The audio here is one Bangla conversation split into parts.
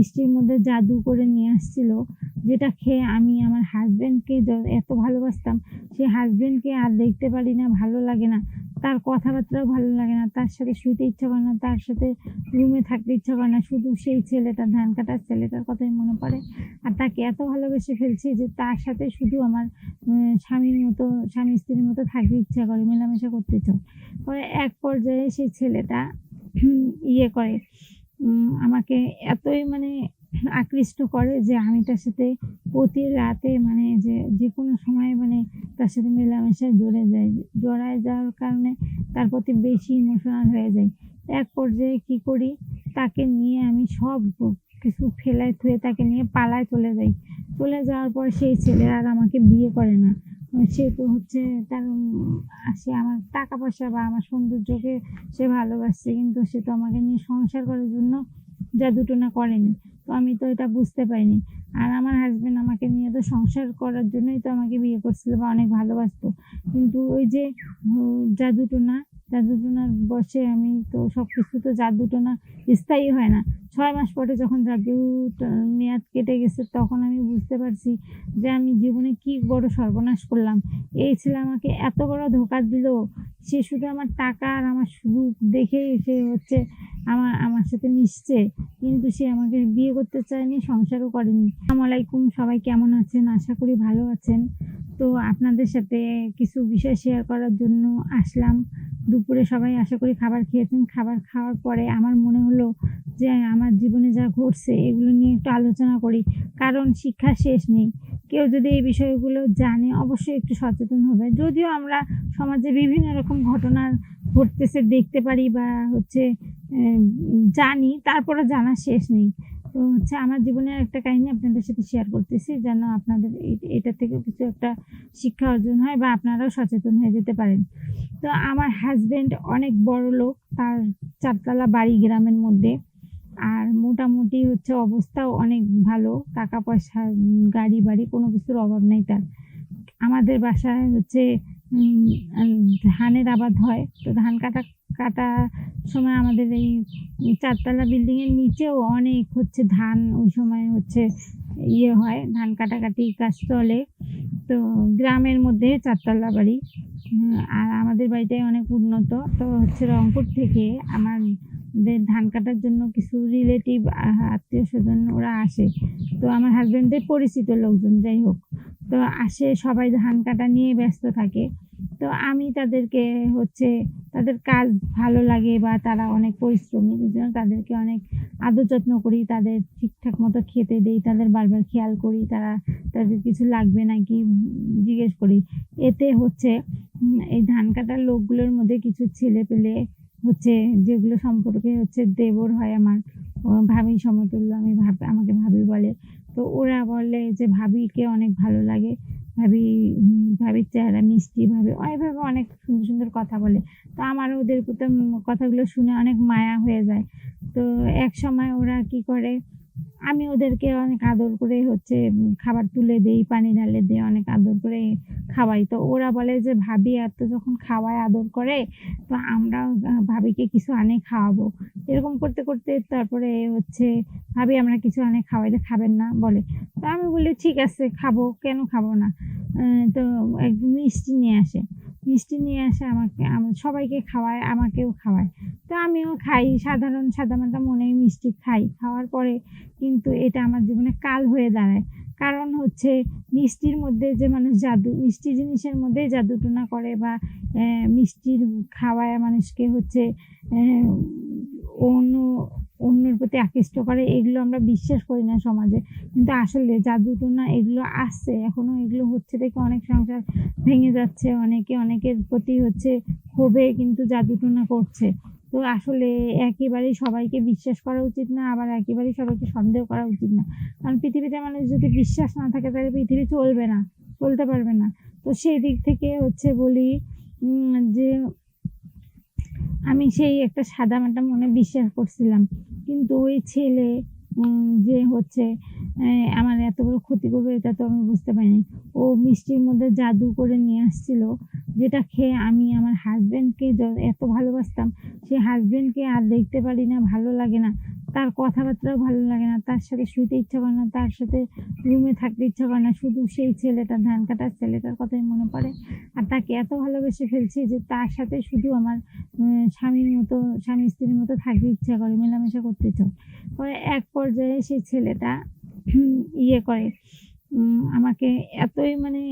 মিষ্টির মধ্যে জাদু করে নিয়ে আসছিল, যেটা খেয়ে আমি আমার হাজব্যান্ডকে এত ভালোবাসতাম। সেই হাজব্যান্ডকে আর দেখতে পারি না, ভালো লাগে না। তার কথাবার্তাও ভালো লাগে না, তার সাথে শুতে ইচ্ছা করে না, তার সাথে রুমে থাকতে ইচ্ছা করে না। শুধু সেই ছেলেটা, ধান কাটার ছেলেটার কথাই মনে পড়ে। আর তাকে এত ভালোবেসে ফেলছি যে তার সাথে শুধু আমার স্বামীর মতো, স্বামী স্ত্রীর মতো থাকতে ইচ্ছা করে, মেলামেশা করতে চাও পরে এক পর্যায়ে সেই ছেলেটা ইয়ে করে। আমাকে এতই মানে আকৃষ্ট করে যে আমি তার সাথে প্রতি রাতে মানে যে যে কোনো সময় মানে তার সাথে মেলামেশায় জড়ে যাই জড়ায় যাওয়ার কারণে তার প্রতি বেশি ইমোশনাল হয়ে যাই এক পর্যায়ে কি করি, তাকে নিয়ে আমি সব কিছু ফেলায় থুয়ে তাকে নিয়ে পালায় চলে যাই। চলে যাওয়ার পর সেই ছেলে আর আমাকে বিয়ে করে না। সে তো হচ্ছে তার সে আমার টাকা পয়সা বা আমার সৌন্দর্যকে সে ভালোবাসছে কিন্তু সে তো আমাকে নিয়ে সংসার করার জন্য জাদুটোনা করেনি। তো আমি তো এটা বুঝতে পারিনি। আর আমার হাজবেন্ড আমাকে নিয়ে তো সংসার করার জন্যই তো আমাকে বিয়ে করছিল বা অনেক ভালোবাসতো। কিন্তু ওই যে উম, জাদুটোনা জাদুটোনার বসে আমি তো সব কিছু তো জাদুটোনা স্থায়ী হয় না। ছয় মাস পরে যখন জাদু মেয়াদ কেটে গেছে, তখন আমি বুঝতে পারছি যে আমি জীবনে কি বড় সর্বনাশ করলাম। এই ছেলে আমাকে এত বড় ধোকা দিল, সে শুধু আমার টাকা আর আমার সুখ দেখে সে হচ্ছে আমার আমার সাথে মিশছে, কিন্তু সে আমাকে বিয়ে করতে চায়নি, সংসারও করেনি। আলাইকুম, সবাই কেমন আছেন? আশা করি ভালো আছেন। তো আপনাদের সাথে কিছু বিষয় শেয়ার করার জন্য আসলাম। দুপুরে সবাই আশা করি খাবার খেয়েছেন। খাবার খাওয়ার পরে আমার মনে হলো যে আমার জীবনে যা ঘটছে এগুলো নিয়ে একটু আলোচনা করি। কারণ শিক্ষা শেষ নেই। কেউ যদি এই বিষয়গুলো জানে অবশ্যই একটু সচেতন হবে। যদিও আমরা সমাজে বিভিন্ন রকম ঘটনা ঘটতেছে, দেখতে পারি বা হচ্ছে জানি তারপরে জানা শেষ নেই। তো হচ্ছে আমার জীবনের একটা কাহিনী আপনাদের সাথে শেয়ার করতেছি, যেন আপনাদের এটা থেকে কিছু একটা শিক্ষা অর্জন হয় বা আপনারাও সচেতন হয়ে যেতে পারেন। তো আমার হাজব্যান্ড অনেক বড় লোক, তার চারতলা বাড়ি গ্রামের মধ্যে। আর মোটামুটি হচ্ছে অবস্থাও অনেক ভালো, টাকা পয়সা, গাড়ি বাড়ি কোনো কিছুর অভাব নেই তার। আমাদের বাসায় হচ্ছে ধানের আবাদ হয়, তো ধান কাটা, কাটার সময় আমাদের এই চারতলা বিল্ডিং এর নিচেও অনেক হচ্ছে ধান, ওই সময় হচ্ছে ইয়ে হয়, ধান কাটাকাটি কাজ চলে। তো গ্রামের মধ্যে চারতলা বাড়ি। আর আমাদের বাড়িটাই অনেক উন্নত। তো হচ্ছে রংপুর থেকে আমাদের ধান কাটার জন্য কিছু রিলেটিভ আত্মীয় স্বজন ওরা আসে। তো আমার হাজবেন্ডের পরিচিত লোকজন, যাই হোক। তো আসে, সবাই ধান কাটা নিয়ে ব্যস্ত থাকে। তো আমি তাদেরকে হচ্ছে তাদের কাজ ভালো লাগে বা তারা অনেক পরিশ্রমী, এই জন্য তাদেরকে অনেক আদর যত্ন করি, তাদের ঠিকঠাক মতো খেতে দেই, তাদের বারবার খেয়াল করি, তারা তাদের কিছু লাগবে নাকি জিজ্ঞেস করি। এতে হচ্ছে এই ধান কাটার লোকগুলোর মধ্যে কিছু ছেলে পেলে হচ্ছে যেগুলো সম্পর্কে হচ্ছে দেবর হয় আমার ভাবি সমতুল্য, আমি ভাব, আমাকে ভাবি বলে। তো ওরা বলে যে ভাবিকে অনেক ভালো লাগে ভাবি ভাবির চেহারা মিষ্টি ভাবে, ওইভাবে অনেক সুন্দর সুন্দর কথা বলে। তো আমার ওদের কথাগুলো শুনে অনেক মায়া হয়ে যায়। তো এক সময় ওরা কি করে আমি ওদেরকে অনেক আদর করে হচ্ছে খাবার তুলে দেই পানি ঢালে দিই অনেক আদর করে খাওয়াই। তো ওরা বলে যে ভাবি এত যখন খাওয়ায় আদর করে তো আমরাও আহ, ভাবিকে কিছু আনে খাওয়াবো। এরকম করতে করতে তারপরে হচ্ছে ভাবি আমরা কিছু আনে খাওয়াইলে খাবেন না? বলে। তো আমি বলি ঠিক আছে খাব। কেন খাব না? তো এক মিষ্টি নিয়ে আসে। মিষ্টি নিয়ে আসে আমাকে, আম- সবাইকে খাওয়ায়, আমাকেও খাওয়ায়। তো আমিও খাই, সাধারণ, সাদামাটা মনে মিষ্টি খাই। খাওয়ার পরে কিন্তু এটা আমার জীবনে কাল হয়ে দাঁড়ায়। কারণ হচ্ছে মিষ্টির মধ্যে যে মানুষ জাদু, মিষ্টি জিনিসের মধ্যেই জাদুটোনা করে বা মিষ্টির খাওয়ায় মানুষকে হচ্ছে অন্য, অন্যের প্রতি আকৃষ্ট করে, এগুলো আমরা বিশ্বাস করি না সমাজে। কিন্তু আসলে জাদুটোনা এগুলো আসছে, এখনও এগুলো হচ্ছে দেখে অনেক সংসার ভেঙে যাচ্ছে, অনেকে অনেকের প্রতি হচ্ছে ক্ষোভে কিন্তু জাদুটোনা করছে। তো আসলে একেবারেই সবাইকে বিশ্বাস করা উচিত না, আবার একেবারেই সবাইকে সন্দেহ করা উচিত না। কারণ পৃথিবীতে মানুষ যদি বিশ্বাস না থাকে, তাহলে পৃথিবী চলবে না, চলতে পারবে না। তো সেই দিক থেকে হচ্ছে বলি যে আমি সেই একটা সাদা মাটা মনে বিশ্বাস করছিলাম কিন্তু ওই ছেলে যে হচ্ছে আমার এত বড় ক্ষতি করবে এটা তো আমি বুঝতে পারিনি। ও মিষ্টির মধ্যে জাদু করে নিয়ে আসছিল, যেটা খেয়ে আমি আমার হাজব্যান্ডকে এত ভালোবাসতাম, সেই হাজব্যান্ডকে আর দেখতে পারি না, ভালো লাগে না। তার কথাবার্তাও ভালো লাগে না। তার সাথে শুতে ইচ্ছা করে না, তার সাথে রুমে থাকতে ইচ্ছা করে না। শুধু সেই ছেলেটা, ধান কাটার ছেলেটার কথাই মনে পড়ে। আর তাকে এত ভালোবেসে ফেলছি যে তার সাথে শুধু আমার স্বামীর মতো, স্বামী-স্ত্রীর মতো থাকতে ইচ্ছা করে, মেলামেশা করতে ইচ্ছা। পরে এক পর্যায়ে সেই ছেলেটা ইয়ে করে, আমাকে এতই মানে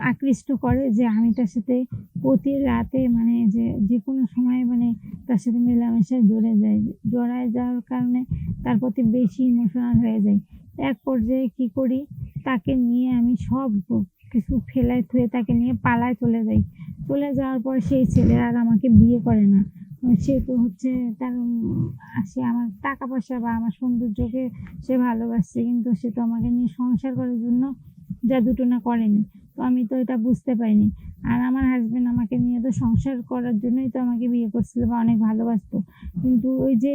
আকৃষ্ট করে যে আমি তার সাথে প্রতি রাতে মানে যে যে কোনো সময় মানে তার সাথে মেলামেশায় জড়ে যাই। জড়ায় যাওয়ার কারণে তার প্রতি বেশি ইমোশনাল হয়ে যায় এক পর্যায়ে কি করি, তাকে নিয়ে আমি সব কিছু ফেলায় থুয়ে তাকে নিয়ে পালায় চলে যাই। চলে যাওয়ার পর সেই ছেলে আর আমাকে বিয়ে করে না। সে তো হচ্ছে তার সে আমার টাকা-পয়সা বা আমার সৌন্দর্যকে সে ভালোবাসছে। কিন্তু সে তো আমাকে নিয়ে সংসার করার জন্য জাদু-টোনা করেনি। তো আমি তো এটা বুঝতে পারিনি। আর আমার হাজব্যান্ড আমাকে নিয়ে তো সংসার করার জন্যই তো আমাকে বিয়ে করছিল বা অনেক ভালোবাসতো। কিন্তু ওই যে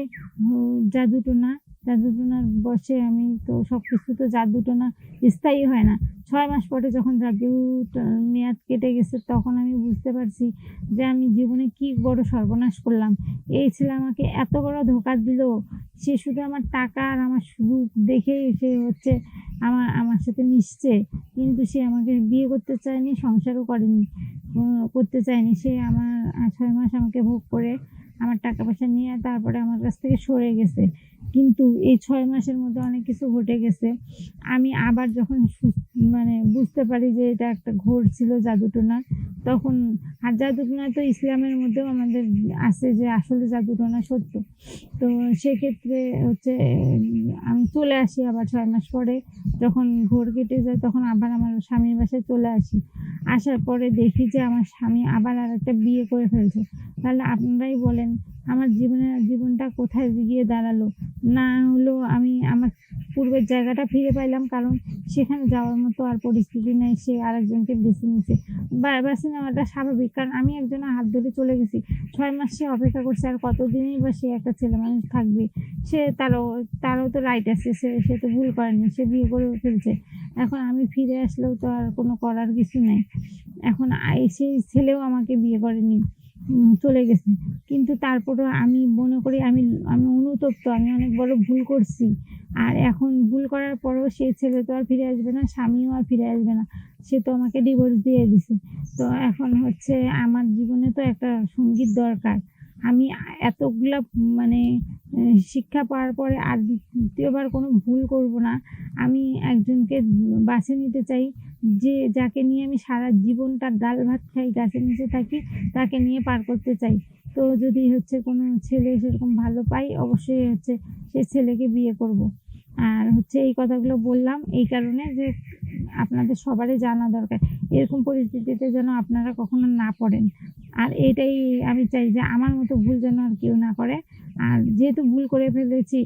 জাদু-টোনা, জাদু-টোনার বশে আমি তো সব কিছু তো জাদু-টোনা স্থায়ী হয় না। ছয় মাস পরে যখন জাদুটা মেয়াদ কেটে গেছে তখন আমি বুঝতে পারছি যে আমি জীবনে কি বড় সর্বনাশ করলাম। এই ছেলে আমাকে এত বড় ধোকা দিল। সে শুধু আমার টাকা আর আমার সুখ দেখেই সে হচ্ছে আমার আমার সাথে মিশছে। কিন্তু সে আমাকে বিয়ে করতে চায়নি, সংসারও করেনি। করতে চায়নি। সে আমার ছয় মাস আমাকে ভোগ করে আমার টাকা-পয়সা নিয়ে তারপরে আমার কাছ থেকে সরে গেছে। কিন্তু এই ছয় মাসের মধ্যে অনেক কিছু ঘটে গেছে। আমি আবার যখন মানে বুঝতে পারি যে এটা একটা ঘোর ছিল জাদু-টোনার, তখন আর জাদু-টোনা তো ইসলামের মধ্যেও আমাদের আছে যে আসলে জাদু-টোনা সত্য। তো সেক্ষেত্রে হচ্ছে আমি চলে আসি আবার ছয় মাস পরে যখন ঘোর কেটে যায় তখন আবার আমার স্বামীর বাসায় চলে আসি। আসার পরে দেখি যে আমার স্বামী আবার আর একটা বিয়ে করে ফেলছে। তাহলে আপনারাই বলেন আমার জীবনে, জীবনটা কোথায় গিয়ে দাঁড়াল? না হলেও আমি আমার পূর্বের জায়গাটা ফিরে পাইলাম, কারণ সেখানে যাওয়ার মতো আর পরিস্থিতি নেই। সে আরেকজনকে বেছে। বা বেছে নেওয়াটা স্বাভাবিক। কারণ আমি একজনের হাত ধরে চলে গেছি। ছয় মাস সে অপেক্ষা করছে, আর কতদিনই বা সে একটা ছেলে মানুষ থাকবে। সে তারও তারও তো রাইট আছে। সে সে তো ভুল করেনি। সে বিয়ে করে ফেলছে। এখন আমি ফিরে আসলেও তো আর কোনো করার কিছু নেই এখন সেই ছেলেও আমাকে বিয়ে করেনি। চলে গেছে। কিন্তু তারপরেও আমি মনে করি আমি আমি অনুতপ্ত। আমি অনেক বড় ভুল করছি। আর এখন ভুল করার পরেও সে ছেলে তো আর ফিরে আসবে না, স্বামীও আর ফিরে আসবে না। সে তো আমাকে ডিভোর্স দিয়ে দিছে। তো এখন হচ্ছে আমার জীবনে তো একটা সংগীত দরকার। আমি এতগুলো মানে শিক্ষা পাওয়ার পরে আর দ্বিতীয়বার কোনো ভুল করব না। আমি একজনকে বাছে নিতে চাই যে যাকে নিয়ে আমি সারা জীবনটা ডাল ভাত খাই, গাছের নিচে থাকি, তাকে নিয়ে পার করতে চাই। তো যদি হচ্ছে কোনো ছেলে সেরকম ভালো পাই অবশ্যই হচ্ছে সে ছেলেকে বিয়ে করব। আর হচ্ছে এই কথাগুলো বললাম, এই কারণে যে আপনাদের সবারই জানা দরকার। এরকম পরিস্থিতিতে যেন আপনারা কখনো না পড়েন। আর এটাই আমি চাই যে আমার মতো ভুল যেন আর কেউ না করে। আর যেহেতু ভুল করে ফেলেছি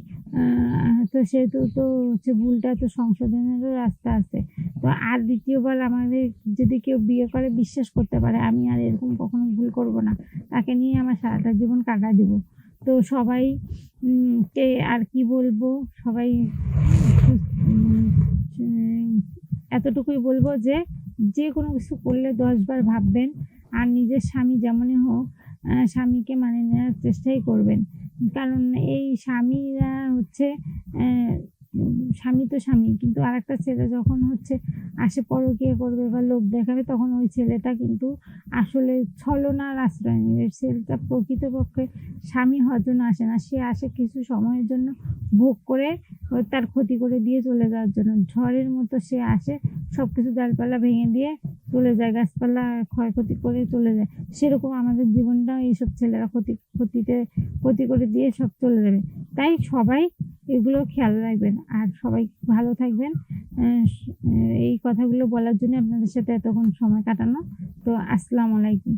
তো সেহেতু তো হচ্ছে ভুলটা তো সংশোধনেরও রাস্তা আছে। তো আর দ্বিতীয়বার আমাদের যদি কেউ বিয়ে করে, বিশ্বাস করতে পারে, আমি আর এরকম কখনো ভুল করব না। তাকে নিয়ে আমার সারাটা জীবন কাটা দিব। তো সবাই কে আর কি বলব? সবাই এতটুকুই বলব যে, যে কোনো কিছু করলে ১০ বার ভাববেন। আর নিজের স্বামী যেমনই হোক স্বামীকে মানে নেওয়ার চেষ্টাই করবেন। কারণ এই স্বামীরা হচ্ছে স্বামী তো স্বামী। কিন্তু আরেকটা ছেলে যখন হচ্ছে আসে পরকীয়া করবে বা লোক দেখাবে, তখন ওই ছেলেটা কিন্তু আসলে ছলনার আশ্রয় নেবে। ছেলেটা প্রকৃতপক্ষে স্বামী জন্য আসে না। সে আসে কিছু সময়ের জন্য ভোগ করে, তার ক্ষতি করে দিয়ে চলে যাওয়ার জন্য। ঝড়ের মতো সে আসে সব কিছু ডালপালা ভেঙে দিয়ে চলে যায়। গাছপালা ক্ষয়ক্ষতি করে চলে যায়। সেরকম আমাদের জীবনটাও এইসব ছেলেরা ক্ষতি, ক্ষতিতে, ক্ষতি করে দিয়ে সব চলে যাবে। তাই সবাই এগুলো খেয়াল রাখবেন। আর সবাই ভালো থাকবেন। এই কথাগুলো বলার জন্য আপনাদের সাথে এতক্ষণ সময় কাটানো। তো আসসালামু আলাইকুম।